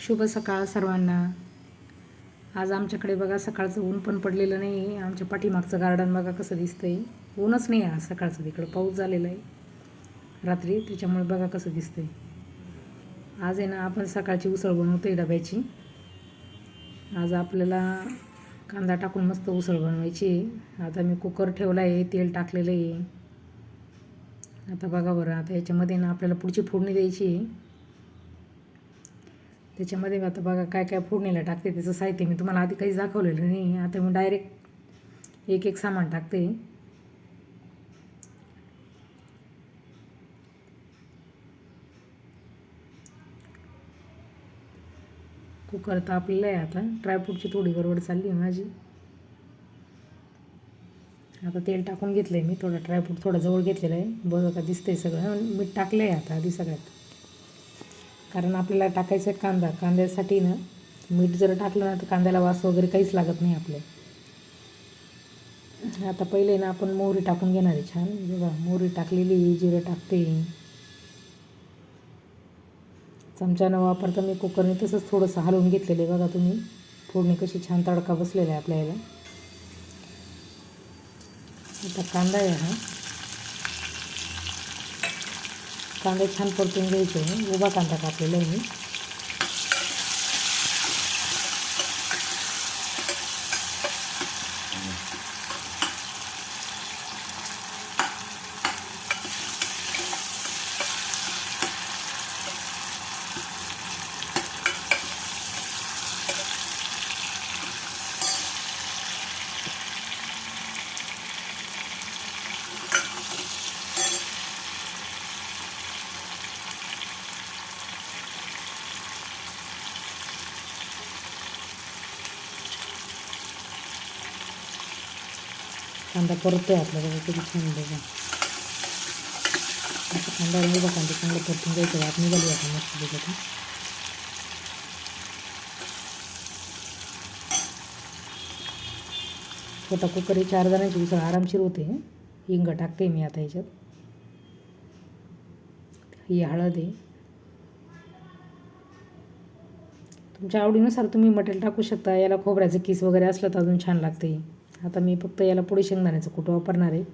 शुभ सकाळ सर्वांना. आज आमच्याकडे बघा सकाळचं ऊन पण पडलेलं नाही आहे आमच्या पाठीमागचं गार्डन बघा कसं दिसतंय. ऊनच नाही आहे आज सकाळचं तिकडं पाऊस झालेला आहे. रात्री त्याच्यामुळे बघा कसं दिसतंय. आज आहे ना आपण सकाळची उसळ बनवतोय डब्याची. आज आपल्याला कांदा टाकून मस्त उसळ बनवायची आहे. आता मी कुकर ठेवला आहे तेल टाकलेलं आहे. आता बघा बरं आता याच्यामध्ये ना आपल्याला पुढची फोडणी द्यायची आहे. त्याच्यामध्ये मी आता बघा काय काय फोडणीला टाकते त्याचं साहित्य मी तुम्हाला आधी काहीच दाखवलेलं नाही. आता मी डायरेक्ट एक एक सामान टाकते. कुकर तापलेलं आहे आता. ड्रायफ्रूटची थोडी गडबड चालली आहे माझी. आता तेल टाकून घेतलं आहे मी. थोडं ड्रायफ्रूट थोडं जवळ घेतलेलं आहे. बघा का दिसतंय सगळं. मीठ टाकलं आहे आता आधी सगळ्यात. कारण आपल्याला टाकायचं आहे कांदा. कांद्यासाठी ना मीठ जर टाकलं ना तर कांद्याला वास वगैरे काहीच लागत नाही आपल्या आता पहिले ना आपण मोहरी टाकून घेणार आहे छान. बघा मोहरी टाकलेली जिरं टाकते. चमच्यानं वापरता मी कुकरने तसंच थोडंसं हलवून घेतलेलं आहे. बघा तुम्ही फोडणी कशी छान तडका बसलेला आहे आपल्या याला आता कांदा आहे हा. कांदा छान परतून घ्यायचं. आहे उभा कांदा कापलेला आहे मी. कांदा परततो आहे आपल्याला बघा किती छान बघा आता कांदा उभा कांदा चांगलं परतून जायचं आत निघाली आता मस्त त्याच्यातून छोटा कुकर हे चार जणांची उसळ आरामशीर होते हिंग टाकते मी आता याच्यात ही हळद आहे तुमच्या आवडीनुसार तुम्ही मटेरियल टाकू शकता याला खोबऱ्याचं किस वगैरे असलं तर अजून छान लागते आता मी फक्त याला पुढे शेंगदाण्याचं कुठं वापरणार आहे?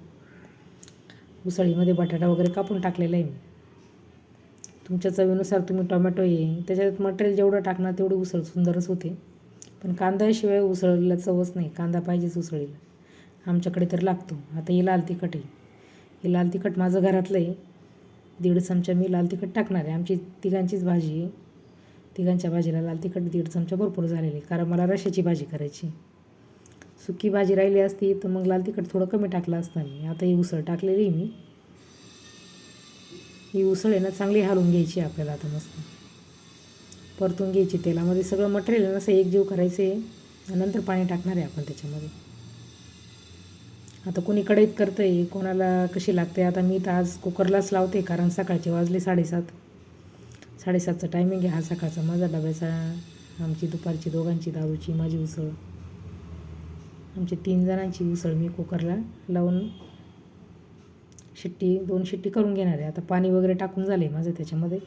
उसळीमध्ये बटाटा वगैरे कापून टाकलेला आहे मी. तुमच्या चवीनुसार तुम्ही टोमॅटो ये त्याच्यात मटेरियल जेवढं टाकणार तेवढी उसळ सुंदरच होते. पण कांद्याशिवाय उसळीला चवच नाही कांदा पाहिजेच उसळीला आमच्याकडे तर लागतो. आता हे लाल तिखट आहे. हे लाल तिखट माझं घरातलं आहे. दीड चमचा मी लाल तिखट टाकणार आहे. आमची तिघांचीच भाजी आहे. तिघांच्या भाजीला लाल तिखट दीड चमचा भरपूर झालेली आहे. कारण मला रशाची भाजी करायची सुकी भाजी राहिली असती तर मग लाल तिखट थोडं कमी टाकलं असतं मी. आता ही उसळ टाकलेली आहे मी. ही उसळ आहे ना चांगली हलवून घ्यायची आपल्याला आता मस्त. परतून घ्यायची तेलामध्ये. सगळं मटेरियल असं असं एकजीव करायचं आहे. नंतर पाणी टाकणार आहे आपण त्याच्यामध्ये. आता कोणी कढईत करतं आहे कोणाला कशी लागते आता मी तर आज कुकरलाच लावते कारण सकाळचे वाजले साडेसात. साडेसातचा टायमिंग आहे हा सकाळचा. माझा डब्याचा आमची दुपारची दोघांची दारूची माझी उसळ. आमची तीन जणांची उसळ मी कुकरला लावून शिट्टी दोन शिट्टी करून घेणार आहे. आता पाणी वगैरे टाकून झाले माझं त्याच्यामध्ये.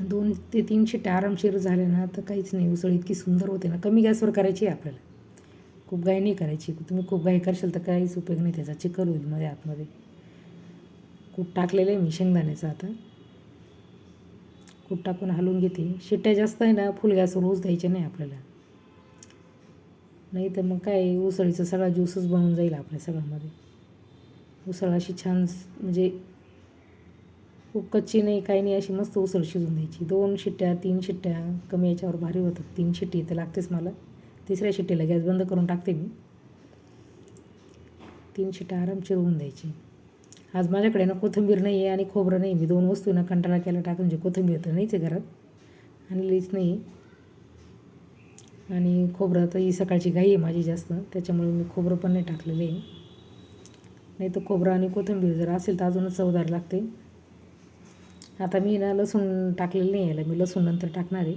दोन ते तीन शिट्ट्या आरामशीर झाल्या ना तर काहीच नाही. उसळ इतकी सुंदर होते ना. कमी गॅसवर करायची आहे आपल्याला. खूप गाय नाही करायची. तुम्ही खूप गाय करशाल तर काहीच उपयोग नाही त्याचा. चिकन होईल मध्ये आतमध्ये. कूट टाकलेलं आहे मी शेंगदाण्याचं आता. कूट टाकून हलवून घेते. शिट्ट्या जास्त आहे ना फुल गॅसवर रोज द्यायचे नाही आपल्याला. नाही तर मग काय उसळीचा सगळा ज्यूसच बनून जाईल आपल्या सगळ्यामध्ये. उसळ अशी छान म्हणजे खूप कच्ची नाही काही नाही अशी मस्त उसळ शिजून द्यायची. दोन शिट्ट्या तीन शिट्ट्या कमी याच्यावर भारी होतात. तीन शिट्टी तर लागतेच मला. तिसऱ्या शिट्टीला गॅस बंद करून टाकते मी. तीन शिट्ट्या आरामशीर होऊन द्यायची. आज माझ्याकडे ना कोथिंबीर नाही आहे आणि खोबरं नाही मी दोन वस्तू ना कंटाळा केला टाकून म्हणजे कोथिंबीर तर नाहीच आहे घरात. आणलीच नाही. आणि खोबरं तर ही सकाळची घाई आहे माझी जास्त. त्याच्यामुळे मी खोबरं पण नाही टाकलेलं. आहे नाही तर खोबरं आणि कोथिंबीर जर असेल तर अजूनच चवदार लागते. आता मी ना लसूण टाकलेलं नाही यायला. मी लसूण नंतर टाकणार आहे.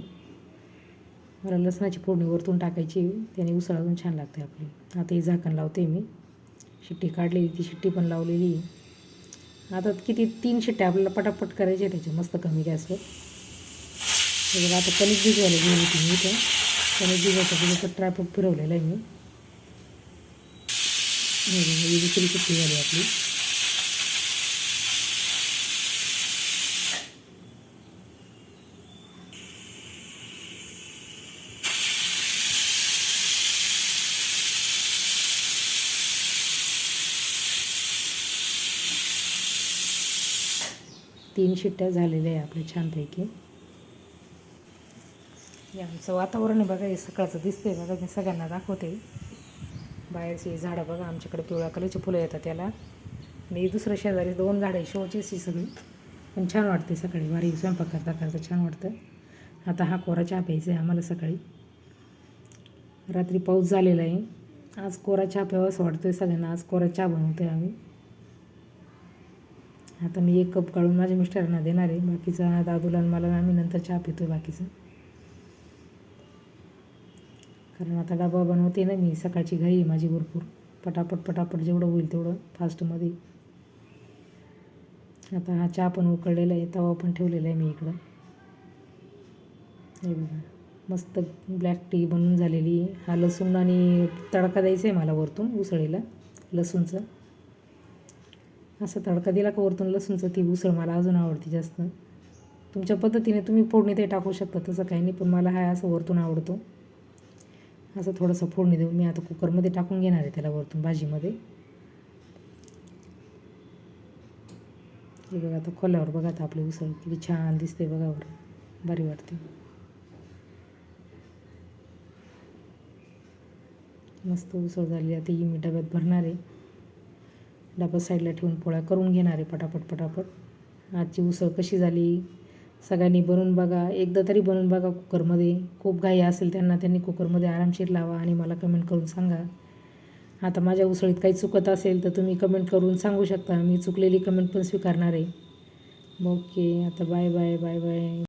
मला लसणाची फोडणी वरतून टाकायची. त्याने उसळ अजून छान लागते आपली. आता ही झाकण लावते मी. शिट्टी काढलेली ती शिट्टी पण लावलेली. आहे आता किती? तीन शिट्ट्या आपल्याला पटापट करायच्या त्याच्या मस्त कमी गॅसवर. आता कणिक भिजवायला घेऊन होती मी इथं. कणिक भिजवायचं तिथं ट्रॅपक फिरवलेलं आहे मी. ही दुसरी सुट्टी झाली आपली. तीन शिट्ट्या झालेल्या आहे आपल्या छानपैकी. हे आमचं वातावरण आहे बघा हे सकाळचं दिसतंय बघा मी सगळ्यांना दाखवते. बाहेरची झाडं बघा आमच्याकडे पिवळ्या कलरची फुलं येतात त्याला. आणि दुसरं शेजारी दोन झाडं आहे शोचीच ही सगळी. पण छान वाटते सकाळी. वारी स्वयंपाक करता करता छान वाटतं. आता हा कोरा चहा प्यायचा आहे आम्हाला सकाळी. रात्री पाऊस झालेला आहे. आज कोरा चहा प्यावा असं सगळ्यांना. आज कोरा चहा बनवतो आहे आम्ही. आता मी एक कप काढून माझ्या मिस्टरांना देणार आहे. बाकीचा दादूला आणि मला आम्ही नंतर चहा पितो बाकीचं. कारण आता डबा बनवते ना मी सकाळची घाई आहे माझी भरपूर. पटापट पटापट जेवढं होईल तेवढं फास्टमध्ये. आता हा चहा पण उकळलेला आहे तवा पण ठेवलेला आहे मी इकडं. हे बघा मस्त ब्लॅक टी बनून झालेली हा लसूण आणि तडका द्यायचा आहे मला वरतून उसळीला लसूणचं. असं तडका दिला का वरतून लसूणचं ती उसळ मला अजून आवडते जास्त. तुमच्या पद्धतीने तुम्ही फोडणी ते टाकू शकता तसं काही नाही पण मला हा असं वरतून आवडतो. असं थोडंसं फोडणी देऊ मी आता कुकरमध्ये टाकून घेणार आहे त्याला वरतून भाजीमध्ये. हे बघा आता खोल्यावर बघा आता आपली उसळ किती छान दिसते बघा बरं भारी वाटते. मस्त उसळ झाली. आता ही मी डब्यात भरणार आहे. डबा साईडला ठेवून पोळ्या करून घेणार आहे पटापट पटापट. आजची उसळ कशी झाली? सगळ्यांनी बनवून बघा. एकदा तरी बनवून बघा कुकरमध्ये. खूप घाई असेल त्यांना त्यांनी कुकरमध्ये आरामशीर लावा आणि मला कमेंट करून सांगा. आता माझ्या उसळीत काही चुकत असेल तर तुम्ही कमेंट करून सांगू शकता. मी चुकलेली कमेंट पण स्वीकारणार आहे. ओके आता बाय बाय बाय बाय